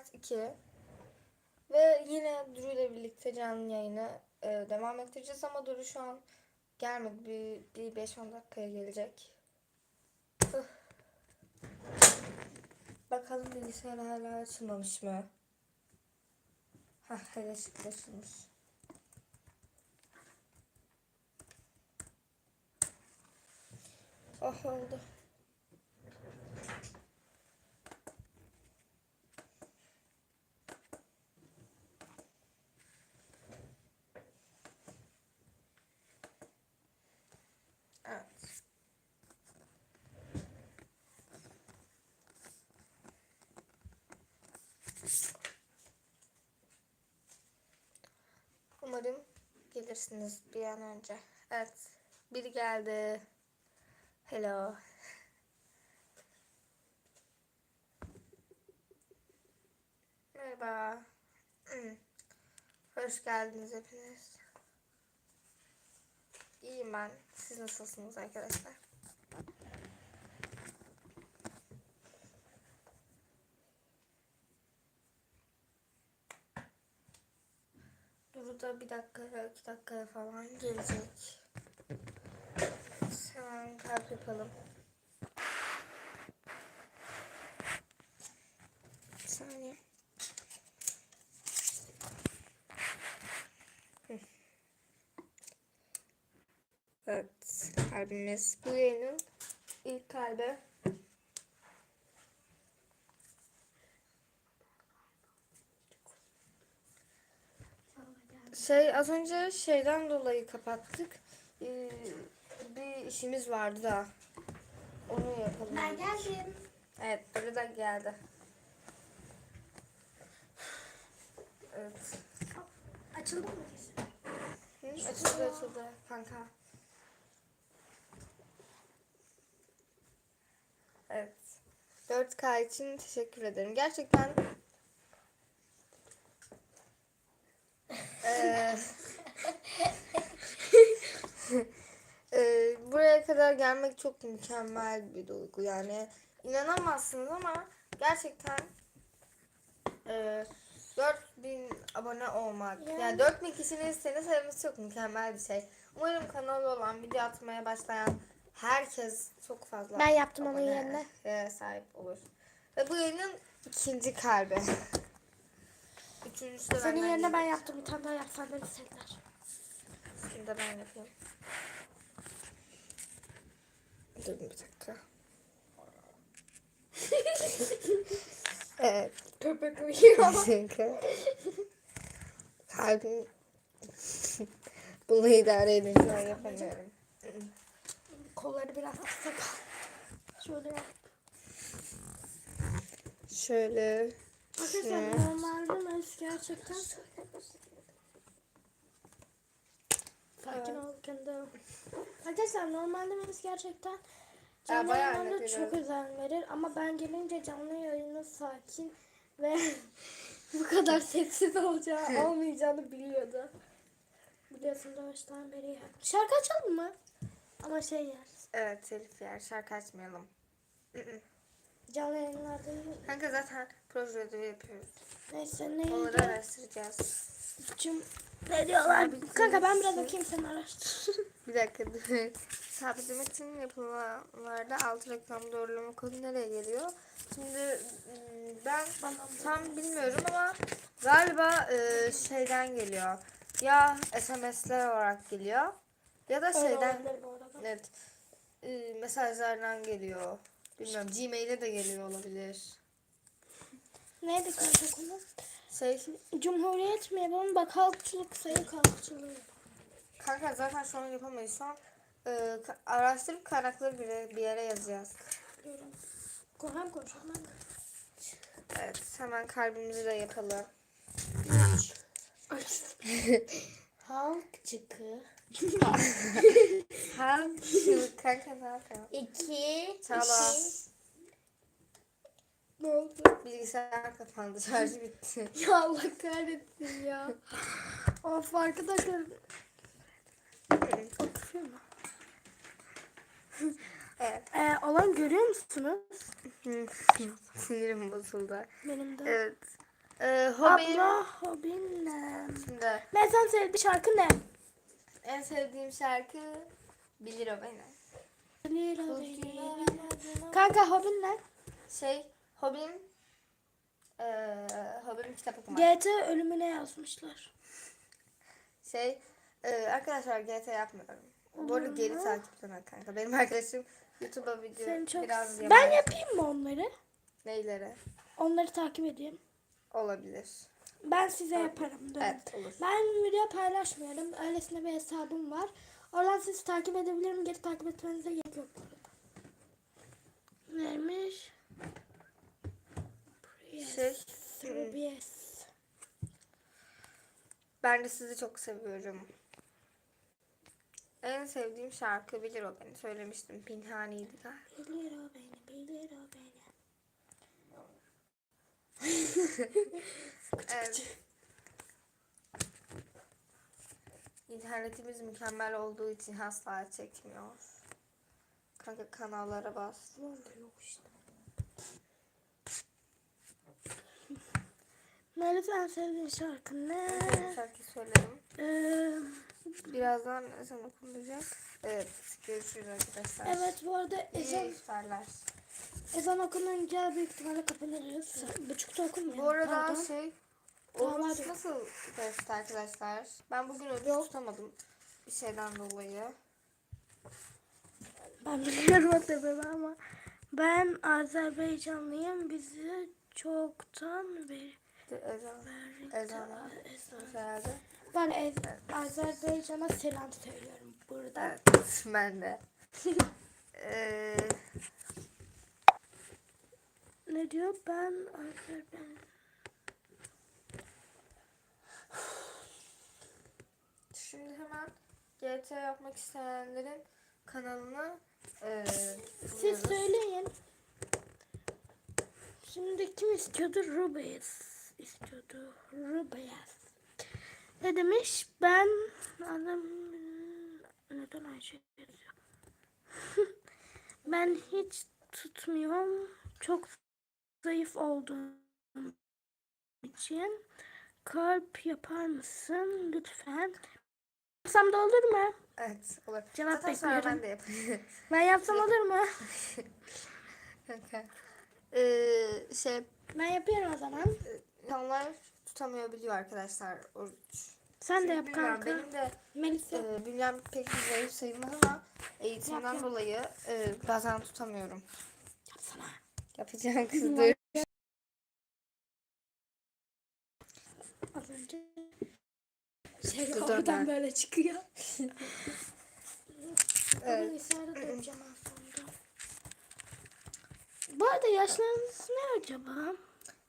part 2. Ve yine Duru ile birlikte canlı yayını e, devam ettireceğiz ama Duru şu an gelmedi. Bir, bir 5-10 dakikaya gelecek. Bakalım bilgisayar hala açılmamış mı? Hah hele açılmış. Oh oldu. Evet. Umarım gelirsiniz bir an önce. Evet. Biri geldi. Hello. Merhaba. Hoş geldiniz hepiniz. İyiyim ben. Siz nasılsınız arkadaşlar? Duru da bir dakika, iki dakika falan gelecek. Hemen kalp yapalım. Saniye. Evet, kalbimiz bu yayının ilk kalbi. Şey az önce şeyden dolayı kapattık. Ee, bir işimiz vardı da. Onu yapalım. Ben geldim. Evet, Duru da geldi. Evet. Açıldı mı? Hı, açıldı açıldı kanka. Evet. 4K için teşekkür ederim. Gerçekten Eee, eee, buraya kadar gelmek çok mükemmel bir duygu. Yani inanamazsınız ama gerçekten eee 4000 abone olmak. Yani Yani- 4000 kişinin seni sevmesi çok mükemmel bir şey. Umarım kanalı olan video atmaya başlayan herkes çok fazla Ben yaptım onun yerine. sahip olur. Ve bu yayının ikinci kalbi. Üçüncüsü de Senin benden yerine ben gelecek. yaptım. Bir tane daha yapsan beni sevdiler. Şimdi de ben yapayım. Dur bir dakika. evet. Köpek uyuyor. Çünkü kalbim bunu idare edin an yapamıyorum. Kolları biraz kısa kal. Şöyle yap. Şöyle Arkadaşlar normalde Melis gerçekten Sakin ol kendi. Arkadaşlar normalde Melis gerçekten canlı bayağı net çok veriyorum. özen verir ama ben gelince canlı yayını sakin ve bu kadar sessiz olacağı olmayacağını biliyordu. Biliyorsun doğuştan beri yer. Şarkı açalım mı? Ama şey yer. evet telif yer şarkı açmayalım. Canlı yayınlarda. Kanka zaten proje ödevi yapıyoruz. Neyse Onları neydi? araştıracağız. Cüm ne diyorlar? Kanka ben biraz okuyayım sen araştır. Bir dakika. Sabitlemek için yapılanlarda alt reklam doğrulama kodu nereye geliyor? Şimdi ım, ben tam bilmiyorum ama galiba e, şeyden geliyor. Ya SMS'ler olarak geliyor ya da şeyden evet e, mesajlardan geliyor. Bilmiyorum Gmail'e de geliyor olabilir. Neydi kanka konu? Şey Cumhuriyet mi yapalım? Bak halkçılık sayı halkçılığı. kanka zaten şu an yapamayız. Şu an e, araştırıp kaynakları bir, bir yere yazacağız. Diyorum. Korhan konuşalım. Evet hemen kalbimizi de yapalım. Halkçıkı. Hangi kanka ne yapıyor? İki. Tamam. Ne oldu? Bilgisayar kapandı şarjı bitti. Ya Allah kahretsin ya. of arkadaşlar. Okuyor mu? evet. Ee, olan görüyor musunuz? Sinirim bozuldu. Benim de. Evet. Ee, hobim. Abla hobin ne? Şimdi Ben sen sevdiğin şarkı ne? en sevdiğim şarkı bilir o beni. Kanka hobin ne? Şey hobim ee, hobim kitap okumak. GT ölümüne yazmışlar. Şey e, arkadaşlar GT yapmıyorum. Bu arada geri takiplemek kanka. Benim arkadaşım YouTube'a video Seni çok biraz ben yaman- yapayım mı onları? Neyleri? Onları takip edeyim. Olabilir. Ben size yaparım. Dur. Evet olur. Ben video paylaşmıyorum. Öylesine bir hesabım var. Oradan siz takip edebilirim. Geri takip etmenize gerek yok. Neymiş? Şey, Yes. ben de sizi çok seviyorum. En sevdiğim şarkı bilir o beni. Söylemiştim. Pinhani'ydi galiba. Bilir o beni, bilir o beni. Evet. İnternetimiz mükemmel olduğu için asla çekmiyor. Kanka kanallara bas. Yok işte. Melis en sevdiğin şarkı ne? Ben şarkı söylerim. Ee, Birazdan ezan okunacak. Evet. Görüşürüz arkadaşlar. evet bu arada İyi ezan, iftarlar. ezan okununca büyük ihtimalle kapanırız. Buçukta okunmuyor. Bu arada Pardon. şey oruç nasıl geçti arkadaşlar? Ben bugün oruç tutamadım. Bir şeyden dolayı. Ben biliyorum o sebebi ama ben Azerbaycanlıyım. Bizi çoktan beri Ezan. Ezan. Herhalde. Ben Ez- Azerbaycan'a selam söylüyorum burada. Evet. Ben de. Ee, Ne diyor? Ben Azerbaycan. şimdi hemen GT yapmak isteyenlerin kanalını ee, Siz söyleyin. Şimdi kim istiyordu? Rubens istiyordu. Rubens. Ne demiş? Ben adam neden Ayşe yazıyor? ben hiç tutmuyorum. Çok zayıf olduğum için kalp yapar mısın lütfen? Yapsam da olur mu? Evet. Olur. Cevap Zaten bekliyorum. ben de yapayım. Ben yapsam olur mu? Kanka. Ee, şey Ben yapıyorum o zaman. İnsanlar tutamıyor biliyor arkadaşlar oruç. Sen de yap Bilmiyorum, kanka. Benim de Melisa. e, bünyem pek zayıf sayılmaz ama eğitimden Yap, yap. dolayı e, bazen tutamıyorum. Yapsana. Yapacağım kız dur. Az önce şey Dur, dur, oradan ben- böyle çıkıyor. Evet. Bilgisayarda döneceğim aslında. Bu arada yaşlarınız ne acaba?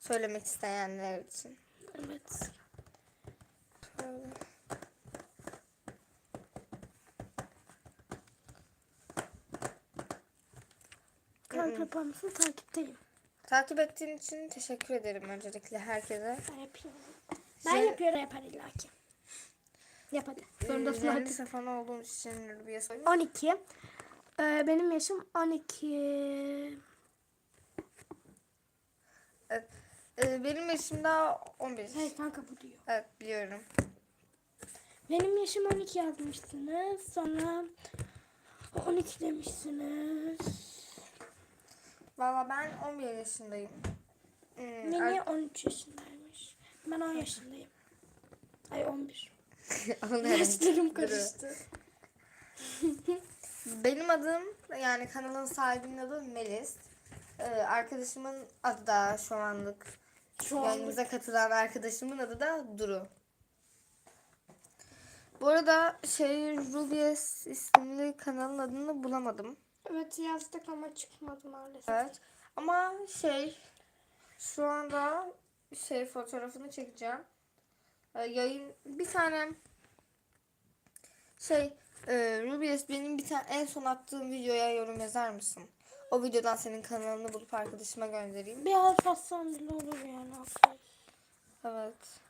Söylemek isteyenler için. Evet. Şöyle. Kalp yapar mısın? Takipteyim. Takip ettiğin için teşekkür ederim öncelikle herkese. Ben yapıyorum. Ben Şey- yapıyorum yapar illaki. Yap hadi. Zorundasın Zorundasın artık. safan olduğumuz için Rubi'ye söyleyeyim. 12. Ee, benim yaşım 12. Evet. E, benim yaşım daha 11. Hey kanka bu diyor. Evet biliyorum. Benim yaşım 12 yazmışsınız. Sonra 12 demişsiniz. Valla ben 11 yaşındayım. Hmm, Mini 13 yaşındaymış. Ben 10 yaşındayım. Ay 11. Anladım. Yaşlarım karıştı. Benim adım yani kanalın sahibinin adı Melis. Ee, arkadaşımın adı da şu anlık Şu yayınımıza katılan arkadaşımın adı da Duru. Bu arada şey Rubies isimli kanalın adını bulamadım. Evet yazdık ama çıkmadı maalesef. Evet. Ama şey şu anda şey fotoğrafını çekeceğim. Ee, yayın bir tane şey e, Rubies benim bir tane en son attığım videoya yorum yazar mısın? O videodan senin kanalını bulup arkadaşıma göndereyim. Bir alparsam bile olur yani. Evet.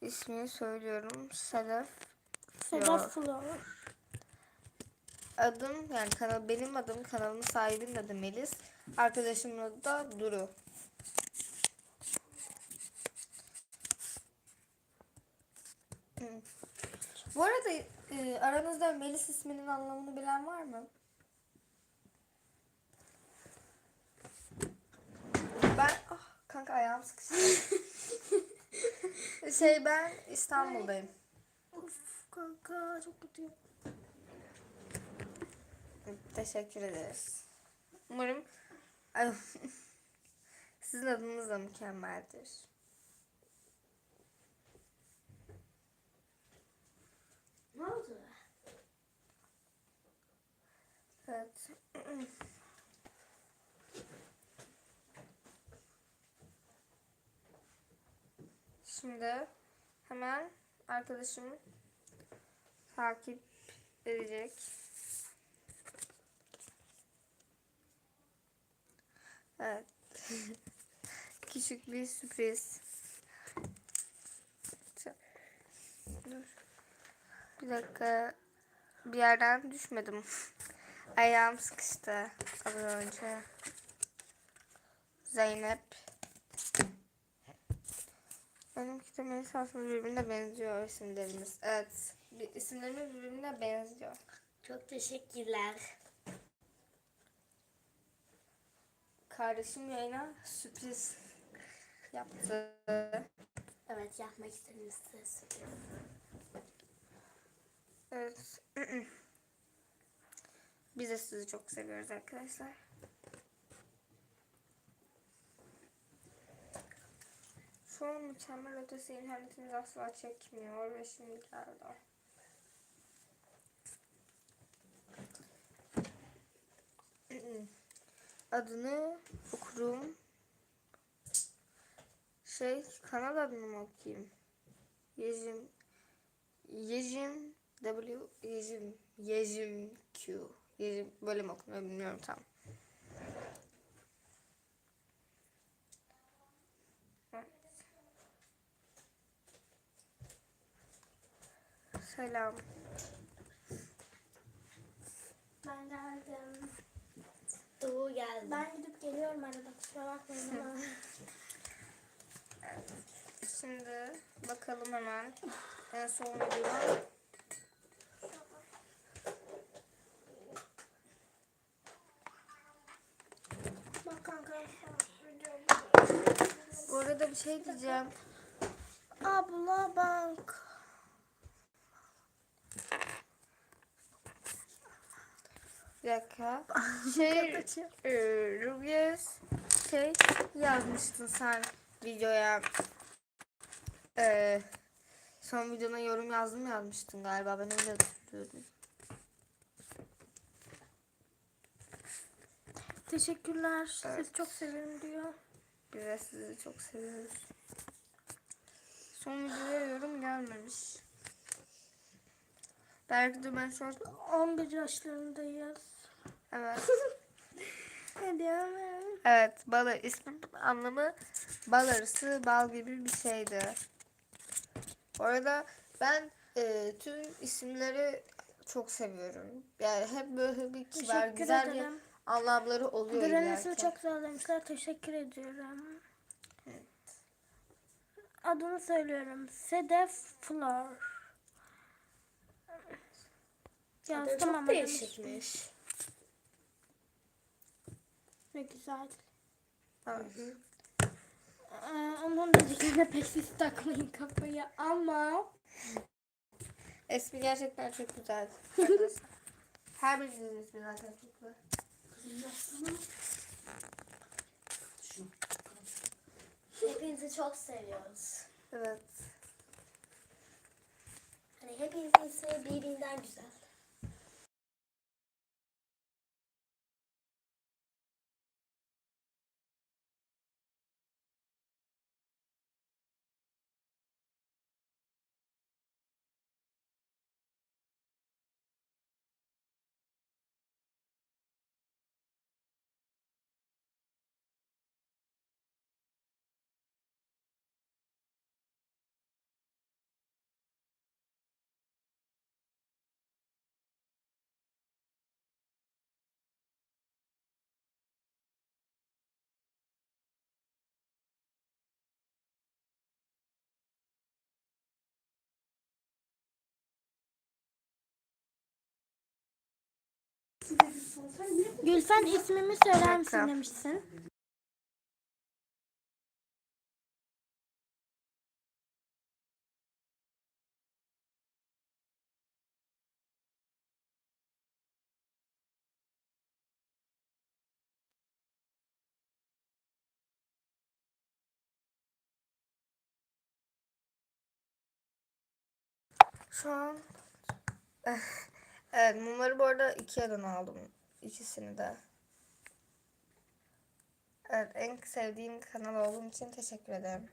İsmini söylüyorum. Sedef. Sedef Flower. Adım yani kanal benim adım kanalımın sahibinin adı Melis. Arkadaşımın adı da Duru. Bu arada e, aranızda Melis isminin anlamını bilen var mı? Sıkıştı. şey ben İstanbul'dayım. Of kanka çok kötüyüm. Teşekkür ederiz. Umarım sizin adınız da mükemmeldir. Ne oldu? Evet. Şimdi hemen arkadaşım takip edecek. Evet. Küçük bir sürpriz. Dur. Bir dakika. Bir yerden düşmedim. Ayağım sıkıştı az önce. Zeynep. Benimki de Melisa aslında birbirine benziyor isimlerimiz. Evet. Bir, isimlerimiz birbirine benziyor. Çok teşekkürler. Kardeşim yayına sürpriz yaptı. Evet yapmak istedim size sürpriz. Evet. Biz de sizi çok seviyoruz arkadaşlar. An mükemmel ötesi internetimiz asla çekmiyor ve şimdi geldi. Adını okurum. Şey kanal adını mı okuyayım? Yejim Yejim W Yejim Yejim Q Yejim böyle mi okunuyor bilmiyorum tam. Evet. Selam. Ben geldim. Doğu geldi. Ben gidip geliyorum arada kusura bakmayın ama. Şimdi bakalım hemen en son videoda. Bak kanka. Bu arada bir şey diyeceğim. Abla bak. Bir dakika. Şey, e, Rubius şey yazmıştın sen videoya. E, son videona yorum yazdım yazmıştın galiba. Ben öyle hatırlıyorum. Teşekkürler. Evet. Sizi çok seviyorum diyor. Biz de sizi çok seviyoruz. Son videoya yorum gelmemiş. Belki de ben şu an... 11 yaşlarındayız. Evet. Evet, bal ismin anlamı bal arısı, bal gibi bir şeydi. Bu arada ben e, tüm isimleri çok seviyorum. Yani hep böyle bir kibar, Teşekkür güzel bir anlamları oluyor ilerken. çok güzel demişler. Teşekkür ediyorum. Adını söylüyorum. Sedef Flor. Yazdım ama değişikmiş. Ne güzel. Evet. Ee, onun dediklerine pek siz takmayın kafayı ama Esmi gerçekten çok güzel. Her birinizin ismi zaten çok güzel. Hepinizi çok seviyoruz. Evet. Hani hepinizin ismi birbirinden güzel. Gülfen ismimi söyler misin demişsin. Şu an evet mumları bu arada Ikea'dan aldım. ikisini de. Evet en sevdiğim kanal olduğum için teşekkür ederim.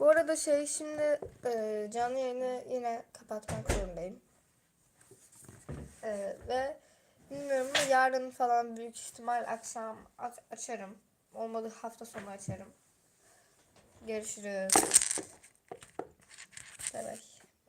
Bu arada şey şimdi e, canlı yayını yine kapatmak zorundayım. E, ve bilmiyorum ama yarın falan büyük ihtimal akşam aç- açarım. Olmadı hafta sonu açarım. Görüşürüz. Bay.